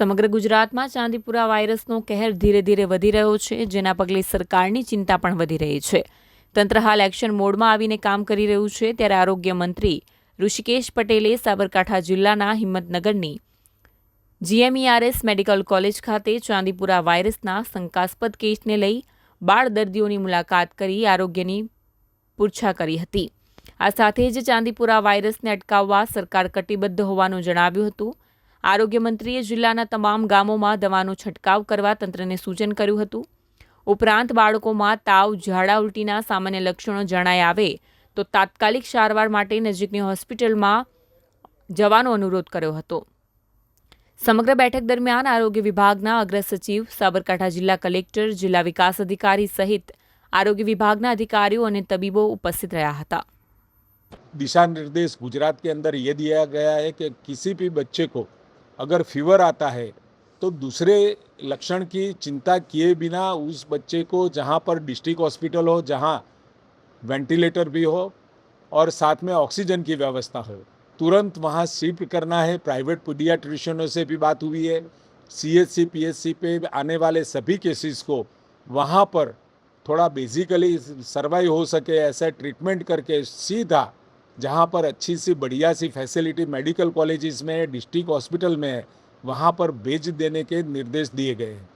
સમગ્ર ગુજરાતમાં ચાંદીપુરા વાયરસનો કહેર ધીરે ધીરે વધી રહ્યો છે, જેના પગલે સરકારની ચિંતા પણ વધી રહી છે. તંત્ર હાલ એક્શન મોડમાં આવીને કામ કરી રહ્યું છે, ત્યારે આરોગ્ય મંત્રી ઋષિકેશ પટેલે સાબરકાંઠા જિલ્લાના હિંમતનગરની જીએમઈઆરએસ મેડિકલ કોલેજ ખાતે ચાંદીપુરા વાયરસના શંકાસ્પદ કેસને લઈ બાળ દર્દીઓની મુલાકાત કરી આરોગ્યની પૂછા કરી હતી. આ સાથે જ ચાંદીપુરા વાયરસને અટકાવવા સરકાર કટિબદ્ધ હોવાનું જણાવ્યું હતું. આરોગ્ય મંત્રીએ જિલ્લાના તમામ ગામોમાં દવાનો છંટકાવ કરવા તંત્રને સૂચન કર્યું હતું ઉપરાંત બાળકોમાં તાવ ઝાડા ઉલટીના સામાન્ય લક્ષણો જણાય આવે તો તાત્કાલિક સારવાર માટે નજીકની હોસ્પિટલમાં જવાનો અનુરોધ કર્યો હતો સમગ્ર બેઠક દરમિયાન આરોગ્ય વિભાગના અગ્ર સચિવ સાબરકાંઠા જિલ્લા કલેક્ટર જિલ્લા વિકાસ અધિકારી સહિત આરોગ્ય વિભાગના અધિકારીઓ અને તબીબો ઉપસ્થિત રહ્યા હતા दिशा निर्देश गुजरात के अंदर ये दिया गया है कि किसी भी बच्चे को अगर फीवर आता है तो दूसरे लक्षण की चिंता किए बिना उस बच्चे को जहाँ पर डिस्ट्रिक्ट हॉस्पिटल हो, जहाँ वेंटिलेटर भी हो और साथ में ऑक्सीजन की व्यवस्था हो, तुरंत वहाँ शिफ्ट करना है। प्राइवेट पुडिया पीडियाट्रिशियनों से भी बात हुई है। C H C P CHC PHC पे आने वाले सभी केसेस को वहाँ पर थोड़ा बेसिकली सर्वाइव हो सके, ऐसा ट्रीटमेंट करके सीधा जहाँ पर अच्छी सी बढ़िया सी फैसिलिटी मेडिकल कॉलेजेस में डिस्ट्रिक्ट हॉस्पिटल में है वहाँ पर भेज देने के निर्देश दिए गए हैं